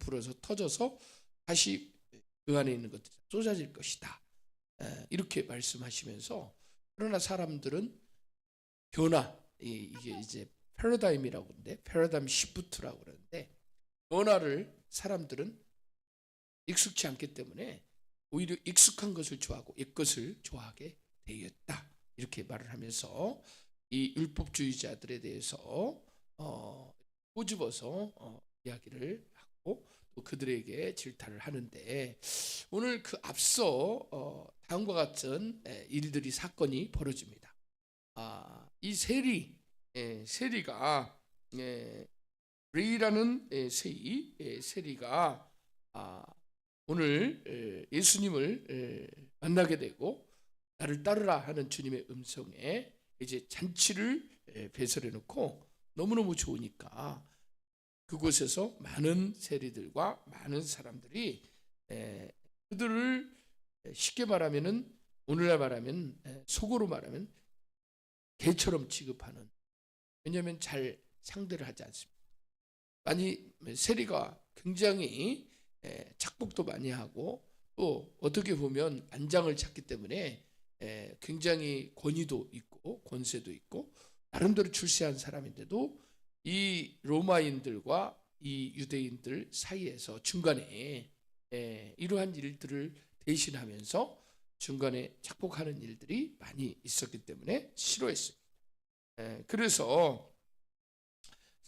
부풀어서 터져서 다시 그 안에 있는 것들이 쏟아질 것이다. 에, 이렇게 말씀하시면서 그러나 사람들은 변화 이- 이게 이제 패러다임이라고 그러는데 패러다임 시프트라고 그러는데 변화를 사람들은 익숙치 않기 때문에 오히려 익숙한 것을 좋아하고 옛 것을 좋아하게 되었다 이렇게 말을 하면서 이 율법주의자들에 대해서 어, 꼬집어서 어, 이야기를 또 그들에게 질타를 하는데 오늘 그 앞서 어, 다음과 같은 에, 일들이 사건이 벌어집니다. 아, 이 세리 예, 세리가 예, 레이라는 예, 세이 예, 세리가 아, 오늘 예, 예수님을 예, 만나게 되고 나를 따르라 하는 주님의 음성에 이제 잔치를 예, 배설해 놓고 너무너무 좋으니까 그곳에서 많은 세리들과 많은 사람들이 에, 그들을 쉽게 말하면은 오늘날 말하면 에, 속어로 말하면 개처럼 취급하는 왜냐하면 잘 상대를 하지 않습니다. 많이 세리가 굉장히 에, 착복도 많이 하고 또 어떻게 보면 안장을 찾기 때문에 에, 굉장히 권위도 있고 권세도 있고 나름대로 출세한 사람인데도 이 로마인들과 이 유대인들 사이에서 중간에 에, 이러한 일들을 대신하면서 중간에 착복하는 일들이 많이 있었기 때문에 싫어했습니다. 에, 그래서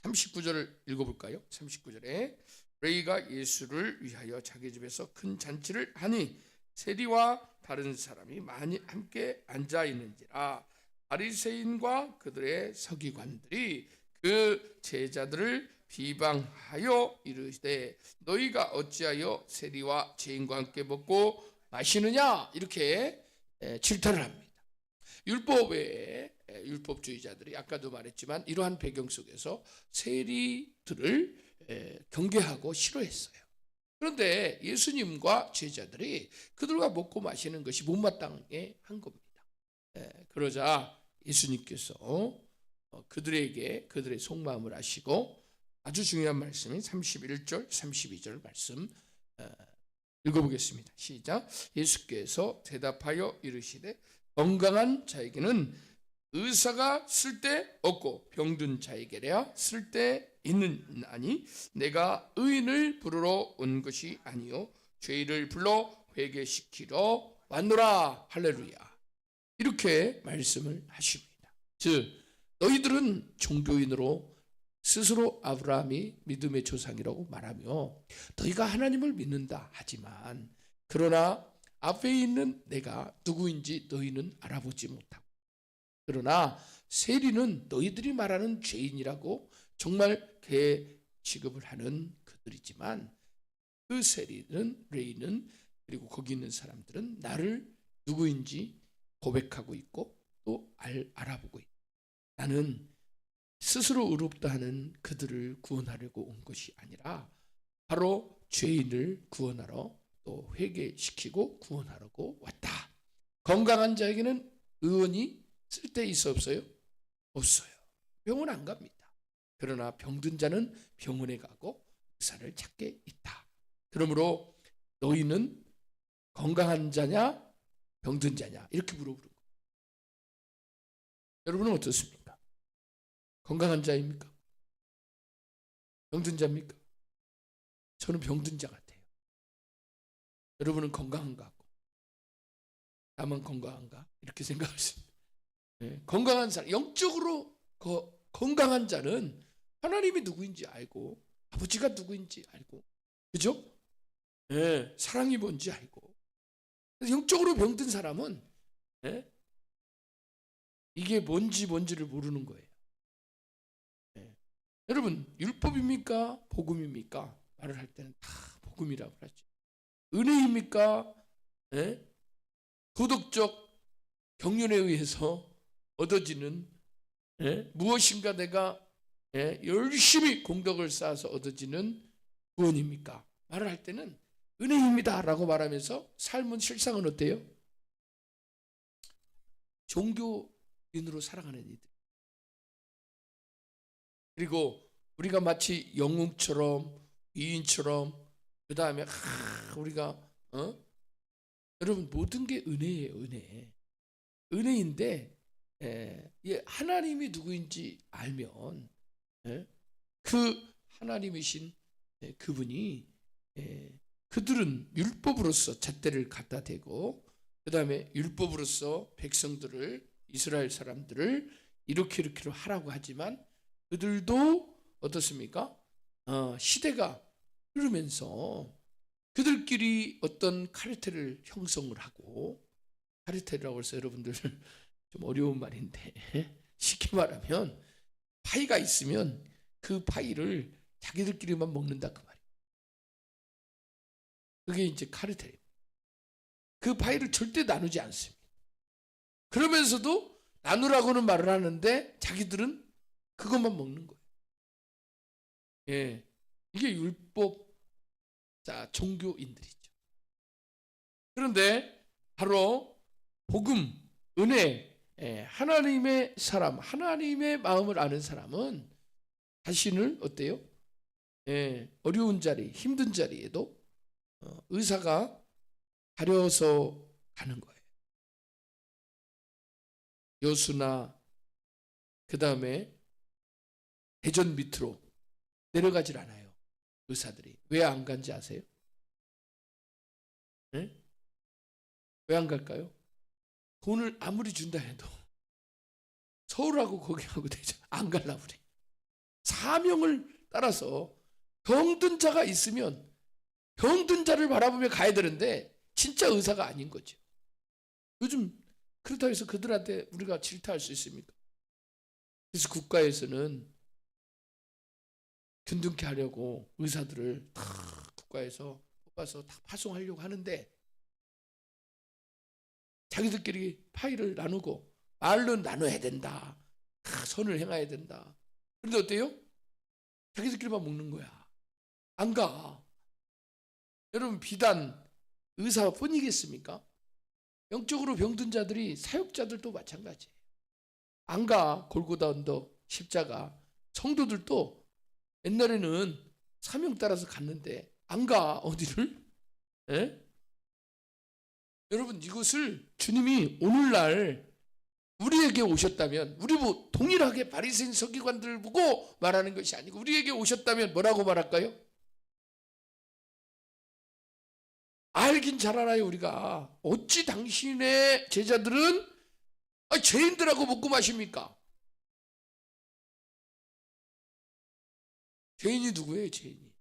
39절을 읽어볼까요? 39절에 레이가 예수를 위하여 자기 집에서 큰 잔치를 하니 세리와 다른 사람이 많이 함께 앉아 있는지라 바리새인과 그들의 서기관들이 그 제자들을 비방하여 이르되 너희가 어찌하여 세리와 죄인과 함께 먹고 마시느냐 이렇게 에, 질타를 합니다. 율법의 에, 율법주의자들이 아까도 말했지만 이러한 배경 속에서 세리들을 에, 경계하고 싫어했어요. 그런데 예수님과 제자들이 그들과 먹고 마시는 것이 못마땅해 한 겁니다. 에, 그러자 예수님께서 어, 그들에게 그들의 속마음을 아시고 아주 중요한 말씀인 31절, 32절 말씀 어, 읽어보겠습니다. 시작. 예수께서 대답하여 이르시되 건강한 자에게는 의사가 쓸데 없고 병든 자에게야 쓸데 있는 아니 내가 의인을 부르러 온 것이 아니요 죄를 불러 회개시키러 왔노라 할렐루야 이렇게 말씀을 하십니다. 즉 너희들은 종교인으로 스스로 아브라함이 믿음의 조상이라고 말하며 너희가 하나님을 믿는다 하지만 그러나 앞에 있는 내가 누구인지 너희는 알아보지 못하고 그러나 세리는 너희들이 말하는 죄인이라고 정말 개 취급을 하는 그들이지만 그 세리는 레이는 그리고 거기 있는 사람들은 나를 누구인지 고백하고 있고 또 알, 알아보고 있다. 나는 스스로 의롭다 하는 그들을 구원하려고 온 것이 아니라 바로 죄인을 구원하러 또 회개시키고 구원하려고 왔다. 건강한 자에게는 의원이 쓸데 있어 없어요? 없어요. 병원 안 갑니다. 그러나 병든 자는 병원에 가고 의사를 찾게 있다. 그러므로 너희는 건강한 자냐 병든 자냐 이렇게 물어보는 거예요. 여러분은 어떻습니까? 건강한 자입니까? 병든 자입니까? 저는 병든 자 같아요. 여러분은 건강한 것 같고 나만 건강한가? 이렇게 생각하십니다. 네, 건강한 사람, 영적으로 거, 건강한 자는 하나님이 누구인지 알고 아버지가 누구인지 알고 그죠? 네, 사랑이 뭔지 알고 영적으로 병든 사람은 네, 이게 뭔지 뭔지를 모르는 거예요. 네. 여러분 율법입니까? 복음입니까? 말을 할 때는 다 복음이라고 하죠. 은혜입니까? 예? 도덕적 경륜에 의해서 얻어지는 예? 무엇인가 내가 예? 열심히 공덕을 쌓아서 얻어지는 구원입니까? 말을 할 때는 은혜입니다 라고 말하면서 삶은 실상은 어때요? 종교인으로 살아가는 이들. 그리고 우리가 마치 영웅처럼 위인처럼 그 다음에 우리가 어? 여러분 모든 게 은혜예요 은혜 은혜인데 예, 예, 하나님이 누구인지 알면 예, 그 하나님이신 예, 그분이 예, 그들은 율법으로서 잣대를 갖다 대고 그 다음에 율법으로서 백성들을 이스라엘 사람들을 이렇게 이렇게 하라고 하지만 그들도 어떻습니까? 어, 시대가 흐르면서 그들끼리 어떤 카르텔을 형성을 하고 카르텔이라고 해서 여러분들 좀 어려운 말인데 쉽게 말하면 파이가 있으면 그 파이를 자기들끼리만 먹는다 그 말이에요. 그게 이제 카르텔입니다. 그 파이를 절대 나누지 않습니다. 그러면서도 나누라고는 말을 하는데 자기들은 그것만 먹는 거예요. 예. 이게 율법 자 종교인들이죠. 그런데 바로 복음, 은혜, 예, 하나님의 사람, 하나님의 마음을 아는 사람은 자신을 어때요? 예, 어려운 자리, 힘든 자리에도 어, 의사가 가려서 가는 거예요. 여수나 그 다음에 대전 밑으로 내려가질 않아요. 의사들이 왜 안 간지 아세요? 왜안 갈까요? 돈을 아무리 준다 해도 서울하고 거기하고 대전 안 갈라 그래. 사명을 따라서 병든 자가 있으면 병든 자를 바라보며 가야 되는데 진짜 의사가 아닌 거죠. 요즘 그렇다고 해서 그들한테 우리가 질타할 수 있습니까? 그래서 국가에서는 균등케 하려고 의사들을 다 국가에서 뽑아서 다 파송하려고 하는데 자기들끼리 파일을 나누고 말로 나눠야 된다. 다 선을 행해야 된다. 그런데 어때요? 자기들끼리만 먹는 거야. 안 가. 여러분 비단 의사뿐이겠습니까? 영적으로 병든 자들이 사역자들도 마찬가지예요. 안 가. 골고다 언덕 십자가 성도들도 옛날에는 사명 따라서 갔는데 안 가. 어디를? 예? 여러분 이것을 주님이 오늘날 우리에게 오셨다면 우리 뭐 동일하게 바리새인 서기관들을 보고 말하는 것이 아니고 우리에게 오셨다면 뭐라고 말할까요? 알긴 잘 알아요 우리가 어찌 당신의 제자들은 아, 죄인들하고 먹고 마십니까? 죄인이 누구예요 죄인이?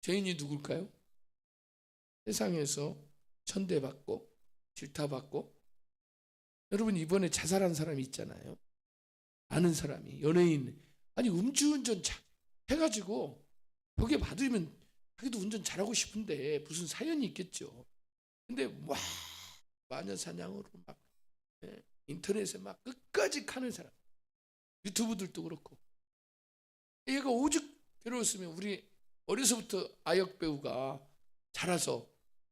죄인이 누굴까요? 세상에서 천대받고 질타받고 여러분 이번에 자살한 사람이 있잖아요. 아는 사람이 연예인 아니 음주운전 자, 해가지고 벽에 받으면 자기도 운전 잘하고 싶은데 무슨 사연이 있겠죠. 근데 와 마녀 사냥으로 막 예, 인터넷에 막 끝까지 카는 사람 유튜브들도 그렇고 얘가 오죽 괴로웠으면 우리 어려서부터 아역 배우가 자라서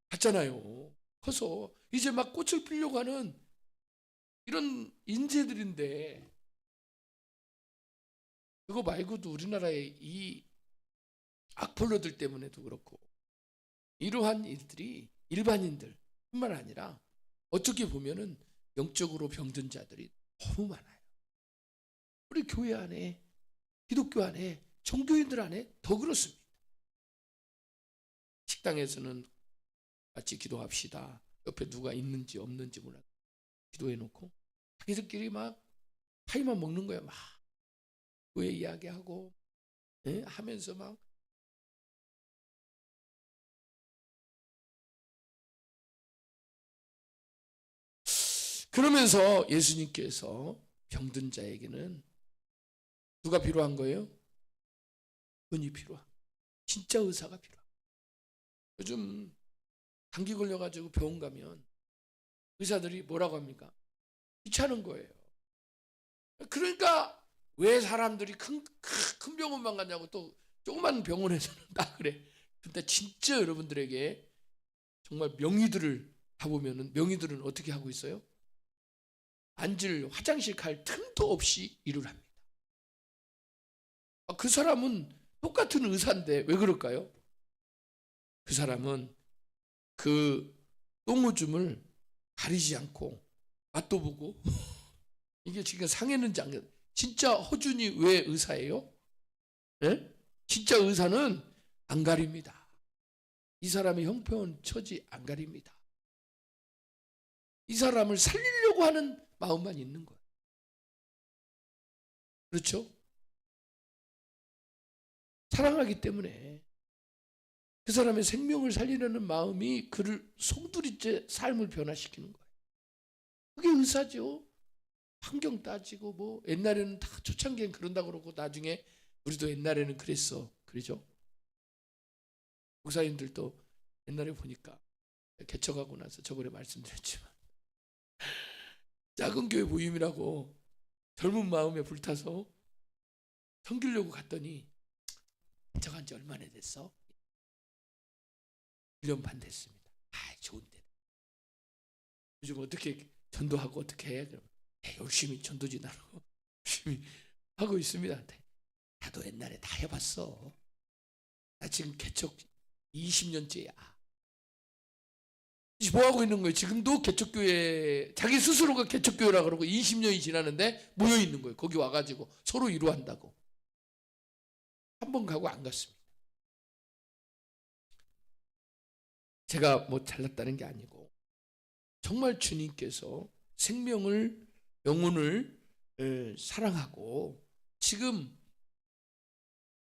갔잖아요. 커서 이제 막 꽃을 피려고 하는 이런 인재들인데 그거 말고도 우리나라의 이 악플러들 때문에도 그렇고 이러한 일들이 일반인들 뿐만 아니라 어떻게 보면은 영적으로 병든 자들이 너무 많아요. 우리 교회 안에 기독교 안에 종교인들 안에 더 그렇습니다. 식당에서는 같이 기도합시다. 옆에 누가 있는지 없는지 몰라. 기도해 놓고 자기들끼리 막 파이만 먹는 거야. 막 교회 이야기하고 예? 하면서 막 그러면서 예수님께서 병든 자에게는 누가 필요한 거예요? 은이 필요한. 진짜 의사가 필요한. 요즘 감기 걸려가지고 병원 가면 의사들이 뭐라고 합니까? 귀찮은 거예요. 그러니까 왜 사람들이 큰, 큰 병원만 가냐고 또 조그만 병원에서는 다 그래. 근데 진짜 여러분들에게 정말 명의들을 가보면은 명의들은 어떻게 하고 있어요? 앉을 화장실 갈 틈도 없이 일을 합니다. 아, 그 사람은 똑같은 의사인데 왜 그럴까요? 그 사람은 그 똥오줌을 가리지 않고 맛도 보고 이게 지금 상했는지 안 진짜 허준이 왜 의사예요? 예? 진짜 의사는 안 가립니다. 이 사람의 형편은 처지 안 가립니다. 이 사람을 살리려고 하는 마음만 있는 거예요. 그렇죠? 사랑하기 때문에 그 사람의 생명을 살리려는 마음이 그를 송두리째 삶을 변화시키는 거예요. 그게 의사죠. 환경 따지고 뭐 옛날에는 다 초창기엔 그런다 그러고 나중에 우리도 옛날에는 그랬어. 그러죠? 목사님들도 옛날에 보니까 개척하고 나서 저번에 말씀드렸지만 작은 교회 모임이라고 젊은 마음에 불타서 섬기려고 갔더니 개척한 지 얼마나 됐어? 1년 반 됐습니다. 아, 좋은데. 요즘 어떻게 전도하고 어떻게 해? 그럼 예, 열심히 전도지 나라고 열심히 하고 있습니다. 나도 옛날에 다 해봤어. 나 지금 개척 20년째야. 뭐 하고 있는 거예요? 지금도 개척교회 자기 스스로가 개척교회라 그러고 20년이 지났는데 모여 있는 거예요. 거기 와가지고 서로 위로한다고. 한 번 가고 안 갔습니다. 제가 뭐 잘났다는 게 아니고 정말 주님께서 생명을 영혼을 에, 사랑하고 지금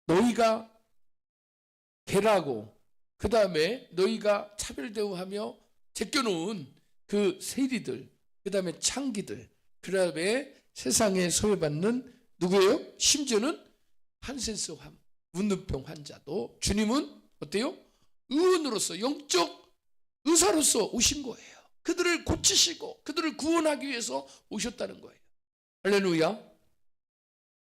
너희가 개라고 그 다음에 너희가 차별 대우하며 제껴놓은 그 세리들 그 다음에 창기들 그 다음에 세상에 소외받는 누구예요? 심지어는 한센스 환 문둥병 환자도 주님은 어때요? 의원으로서 영적 의사로서 오신 거예요. 그들을 고치시고 그들을 구원하기 위해서 오셨다는 거예요. 할렐루야.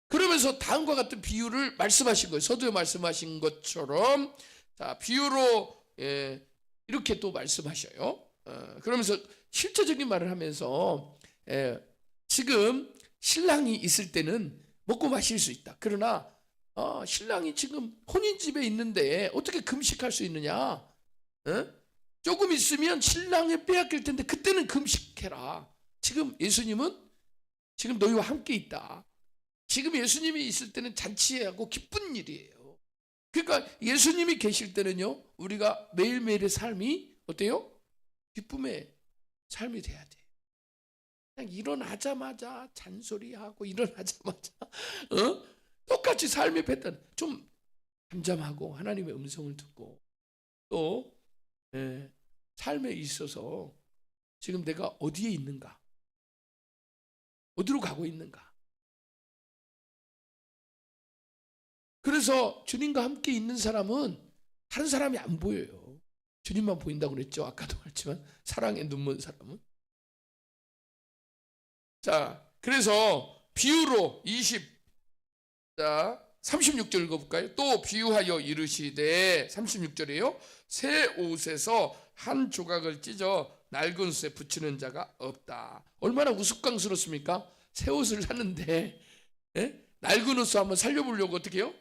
그러면서 다음과 같은 비유를 말씀하신 거예요. 서두에 말씀하신 것처럼 자 비유로 예, 이렇게 또 말씀하셔요. 어, 그러면서 실제적인 말을 하면서 예, 지금 신랑이 있을 때는 먹고 마실 수 있다. 그러나 어, 신랑이 지금 혼인 집에 있는데 어떻게 금식할 수 있느냐? 어? 조금 있으면 신랑을 빼앗길 텐데 그때는 금식해라. 지금 예수님은 지금 너희와 함께 있다. 지금 예수님이 있을 때는 잔치하고 기쁜 일이에요. 그러니까 예수님이 계실 때는요, 우리가 매일매일의 삶이 어때요? 기쁨의 삶이 돼야 돼. 그냥 일어나자마자 잔소리하고 일어나자마자 어? 똑같이 삶의 패턴 좀 잠잠하고 하나님의 음성을 듣고 또 예, 삶에 있어서 지금 내가 어디에 있는가? 어디로 가고 있는가? 그래서 주님과 함께 있는 사람은 다른 사람이 안 보여요. 주님만 보인다고 그랬죠. 아까도 말했지만 사랑의 눈먼 사람은. 자, 그래서 비유로 20 자, 36절 읽어볼까요? 또 비유하여 이르시되 36절이에요. 새 옷에서 한 조각을 찢어 낡은 옷에 붙이는 자가 없다. 얼마나 우스꽝스럽습니까? 새 옷을 샀는데 예? 낡은 옷을 한번 살려보려고 어떻게 해요?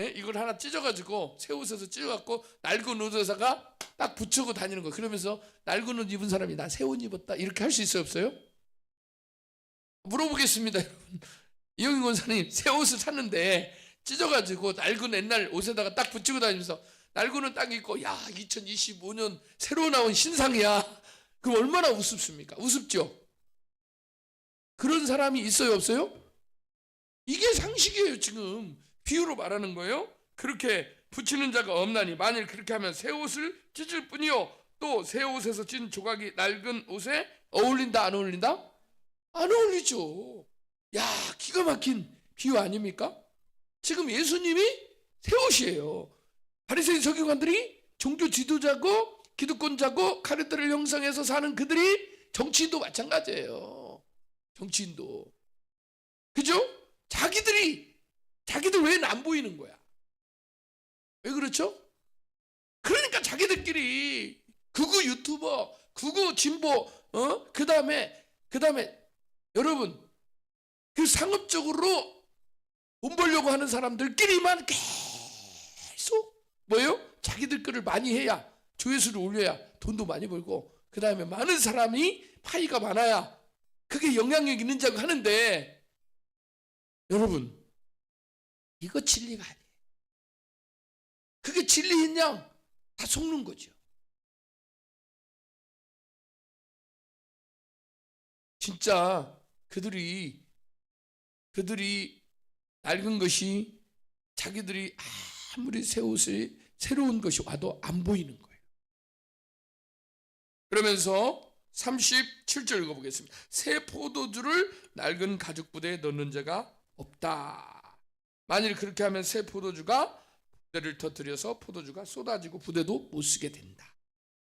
예? 이걸 하나 찢어가지고 새 옷에서 찢어갖고 낡은 옷에다가 딱 붙이고 다니는 거. 그러면서 낡은 옷 입은 사람이 나 새 옷 입었다 이렇게 할 수 있어요 없어요? 물어보겠습니다 여러분. 이영인 권사님 새 옷을 샀는데 찢어가지고 낡은 옛날 옷에다가 딱 붙이고 다니면서 낡은 옷딱 입고 야 2025년 새로 나온 신상이야. 그럼 얼마나 우습습니까? 우습죠? 그런 사람이 있어요 없어요? 이게 상식이에요 지금. 비유로 말하는 거예요? 그렇게 붙이는 자가 없나니 만일 그렇게 하면 새 옷을 찢을 뿐이요. 또 새 옷에서 찐 조각이 낡은 옷에 어울린다 안 어울린다? 안 어울리죠 야, 기가 막힌 비유 아닙니까? 지금 예수님이 새 옷이에요. 바리새인 서기관들이 종교 지도자고 기득권자고 카르텔을 형성해서 사는 그들이 정치인도 마찬가지예요. 정치인도. 그죠? 자기들이 자기들 외에는 안 보이는 거야. 왜 그렇죠? 그러니까 자기들끼리 극우 유튜버, 극우 진보, 어? 그 다음에, 그 다음에, 여러분, 그 상업적으로 돈 벌려고 하는 사람들끼리만 뭐예요? 자기들 거를 많이 해야 조회수를 올려야 돈도 많이 벌고 그 다음에 많은 사람이 파이가 많아야 그게 영향력 있는 자고 하는데 여러분 이거 진리가 아니에요. 그게 진리냐? 다 속는 거죠. 진짜 그들이 그들이 낡은 것이 자기들이 아무리 새 옷이 새로운 것이 와도 안 보이는 거예요. 그러면서 37절 읽어보겠습니다. 새 포도주를 낡은 가죽 부대에 넣는 자가 없다. 만일 그렇게 하면 새 포도주가 부대를 터뜨려서 포도주가 쏟아지고 부대도 못 쓰게 된다.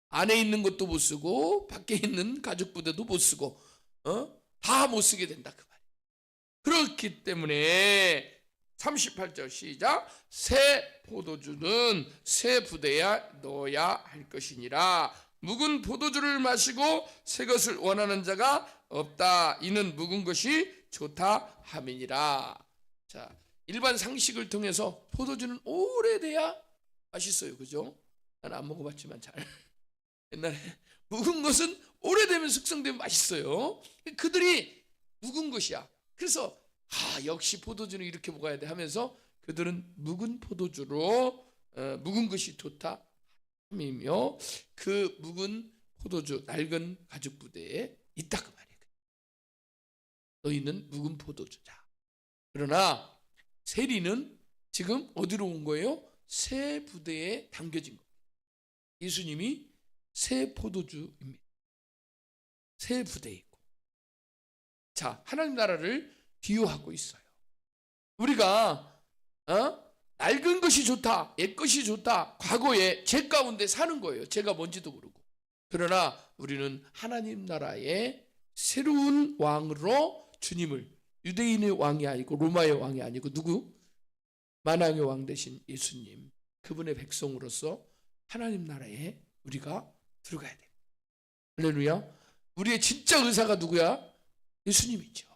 안에 있는 것도 못 쓰고 밖에 있는 가죽 부대도 못 쓰고 어? 다 못 쓰게 된다 그. 그렇기 때문에 38절 시작. 새 포도주는 새 부대에 넣어야 할 것이니라. 묵은 포도주를 마시고 새 것을 원하는 자가 없다. 이는 묵은 것이 좋다 함이니라. 자 일반 상식을 통해서 포도주는 오래돼야 맛있어요. 그죠? 난 안 먹어봤지만 잘. 옛날에 묵은 것은 오래되면 숙성되면 맛있어요. 그들이 묵은 것이야 그래서 아 역시 포도주는 이렇게 먹어야 돼 하면서 그들은 묵은 포도주로 어, 묵은 것이 좋다 함이며 그 묵은 포도주 낡은 가죽 부대에 있다 그 말이에요. 너희는 묵은 포도주자. 그러나 세리는 지금 어디로 온 거예요? 새 부대에 담겨진 거예요. 예수님이 새 포도주입니다. 새 부대에 있고. 자, 하나님 나라를 비유하고 있어요. 우리가 어? 낡은 것이 좋다, 옛 것이 좋다, 과거에 죄 가운데 사는 거예요. 제가 뭔지도 모르고. 그러나 우리는 하나님 나라의 새로운 왕으로 주님을 유대인의 왕이 아니고 로마의 왕이 아니고 누구? 만왕의 왕 대신 예수님 그분의 백성으로서 하나님 나라에 우리가 들어가야 돼. 할렐루야. 우리의 진짜 의사가 누구야? 예수님이죠.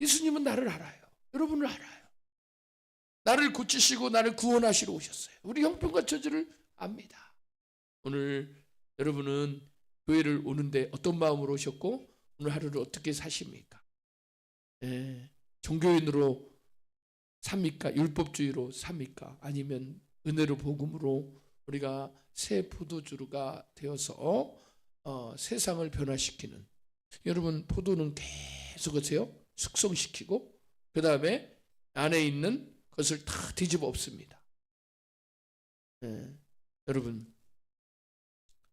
예수님은 나를 알아요. 여러분을 알아요. 나를 고치시고 나를 구원하시러 오셨어요. 우리 형편과 처지를 압니다. 오늘 여러분은 교회를 오는데 어떤 마음으로 오셨고 오늘 하루를 어떻게 사십니까? 예, 종교인으로 삽니까? 율법주의로 삽니까? 아니면 은혜로 복음으로 우리가 새 포도주가 되어서 어, 세상을 변화시키는 여러분 포도는 계속 하세요 숙성시키고 그 다음에 안에 있는 것을 다 뒤집어 엎습니다. 예, 여러분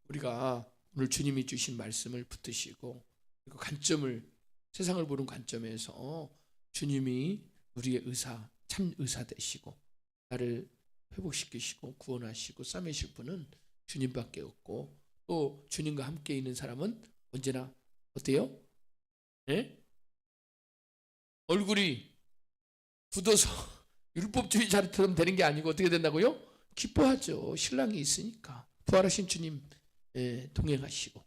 우리가 오늘 주님이 주신 말씀을 붙드시고 그리고 관점을 세상을 보는 관점에서 주님이 우리의 의사 참 의사 되시고 나를 회복시키시고 구원하시고 싸매실 분은 주님밖에 없고 또 주님과 함께 있는 사람은 언제나 어때요? 예? 얼굴이 굳어서 율법주의자처럼 되는 게 아니고 어떻게 된다고요? 기뻐하죠. 신랑이 있으니까 부활하신 주님 예, 동행하시고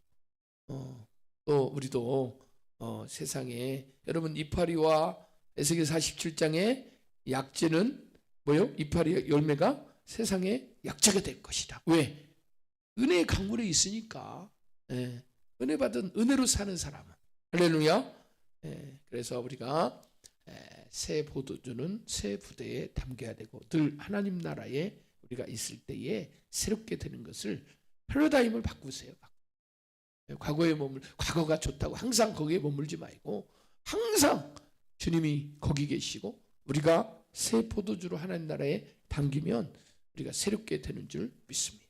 어, 또 우리도 어, 세상에 여러분 이파리와 에스겔 47장의 약재는 뭐요? 이파리 열매가 세상에 약재가 될 것이다. 왜? 은혜의 강물에 있으니까 예, 은혜 받은 은혜로 사는 사람은 할렐루야. 예, 그래서 우리가 예, 새 포도주는 새 부대에 담겨야 되고 늘 하나님 나라에 우리가 있을 때에 새롭게 되는 것을 패러다임을 바꾸세요. 예, 과거에 머물 과거가 좋다고 항상 거기에 머물지 말고 항상 주님이 거기 계시고 우리가 새 포도주로 하나님 나라에 담기면 우리가 새롭게 되는 줄 믿습니다.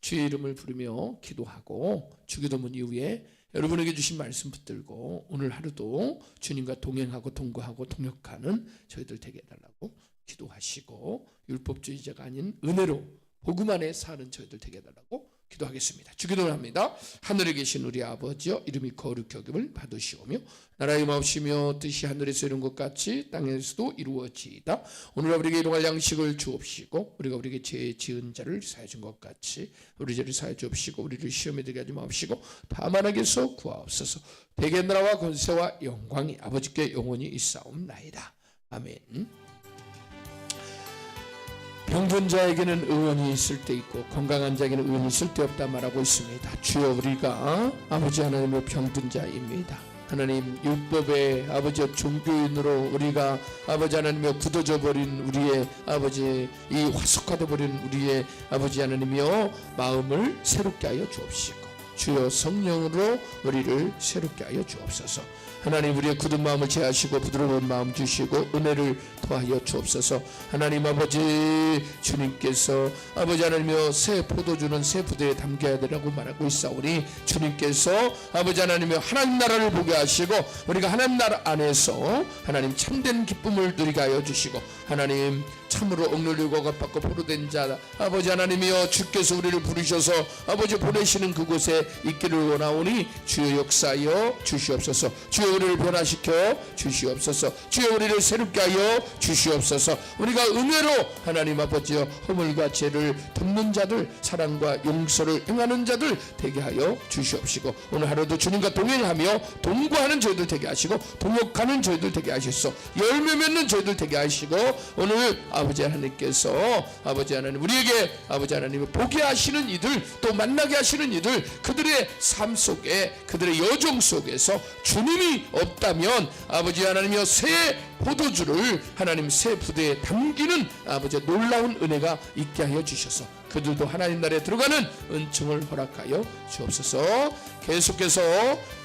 주의 이름을 부르며 기도하고 주기도문 이후에 여러분에게 주신 말씀 붙들고 오늘 하루도 주님과 동행하고 동거하고 동역하는 저희들 되게 해달라고 기도하시고 율법주의자가 아닌 은혜로 복음 안에 사는 저희들 되게 해달라고 기도하겠습니다. 주기도를 합니다. 하늘에 계신 우리 아버지여 이름이 거룩히 여김을 받으시오며 나라의 마옵시며 뜻이 하늘에서 이룬 것 같이 땅에서도 이루어지이다. 오늘 우리에게 일용할 양식을 주옵시고 우리가 우리에게 죄 지은 자를 사해 준 것 같이 우리 죄를 사해 주옵시고 우리를 시험에 들게 하지 마옵시고 다만 하게서 구하옵소서 대개 나라와 권세와 영광이 아버지께 영원히 있사옵나이다. 아멘 병든 자에게는 의원이 있을 때 있고 건강한 자에게는 의원이 있을 때 없다 말하고 있습니다. 주여 우리가 아버지 하나님의 병든 자입니다. 하나님 율법의 아버지 종교인으로 우리가 아버지 하나님여 굳어져 버린 우리의 아버지 이 화석화돼 버린 우리의 아버지 하나님여 마음을 새롭게 하여 주옵시고 주여 성령으로 우리를 새롭게 하여 주옵소서. 하나님 우리의 굳은 마음을 제하시고 부드러운 마음 주시고 은혜를 더하여 주옵소서. 하나님 아버지 주님께서 아버지 하나님여 새 포도주는 새 부대에 담겨야 되라고 말하고 있사오니 주님께서 아버지 하나님여 하나님 나라를 보게 하시고 우리가 하나님 나라 안에서 하나님 참된 기쁨을 누리게 하여 주시고 하나님 참으로 억눌리고 겁받고 포로된 자 아버지 하나님이여 주께서 우리를 부르셔서 아버지 보내시는 그곳에 있기를 원하오니 주여 역사하여 주시옵소서 주여 우리를 변화시켜 주시옵소서. 주여 우리를 새롭게 하여 주시옵소서. 우리가 은혜로 하나님 아버지여 허물과 죄를 덮는 자들 사랑과 용서를 행하는 자들 되게 하여 주시옵시고 오늘 하루도 주님과 동행하며 동거하는 저희들 되게 하시고 동역하는 저희들 되게 하시소 열매 맺는 저희들 되게 하시고 오늘 아버지 하나님께서 아버지 하나님 우리에게 아버지 하나님을 보게 하시는 이들 또 만나게 하시는 이들 그들의 삶 속에 그들의 여정 속에서 주님이 없다면 아버지 하나님이여 새 포도주를 하나님 새 부대에 담기는 아버지 놀라운 은혜가 있게 하여 주셔서 그들도 하나님 나라에 들어가는 은총을 허락하여 주옵소서 계속해서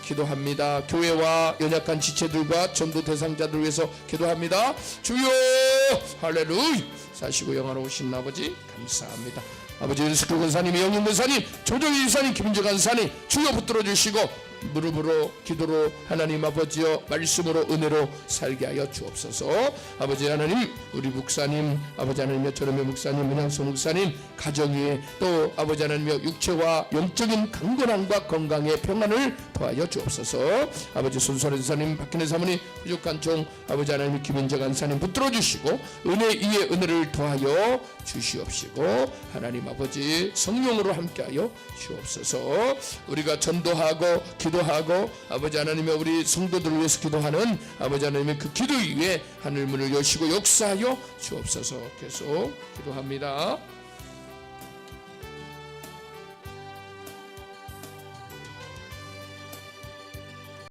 기도합니다. 교회와 연약한 지체들과 전도 대상자들 위해서 기도합니다. 주여 할렐루야 사시고 영화로우신 아버지 감사합니다. 아버지 윤석규 권사님, 영윤 권사님, 조정희 이사님, 김인재 권사님 주여 붙들어 주시고 무릎으로 기도로 하나님 아버지여 말씀으로 은혜로 살게 하여 주옵소서. 아버지 하나님 우리 목사님 아버지 하나님여 저놈의 목사님 문양성 목사님 가정 위에 또 아버지 하나님여 육체와 영적인 강건함과 건강의 평안을 더하여 주옵소서. 아버지 손선혜 사님 박근혜 사모님 부족한 종 아버지 하나님 김인재 간사님 붙들어 주시고 은혜 위에 은혜를 더하여 주시옵시고 하나님 아버지 성령으로 함께하여 주옵소서. 우리가 전도하고 기도하고 아버지 하나님의 우리 성도들을 위해서 기도하는 아버지 하나님의 그 기도 위에 하늘 문을 여시고 역사하여 주옵소서 계속 기도합니다.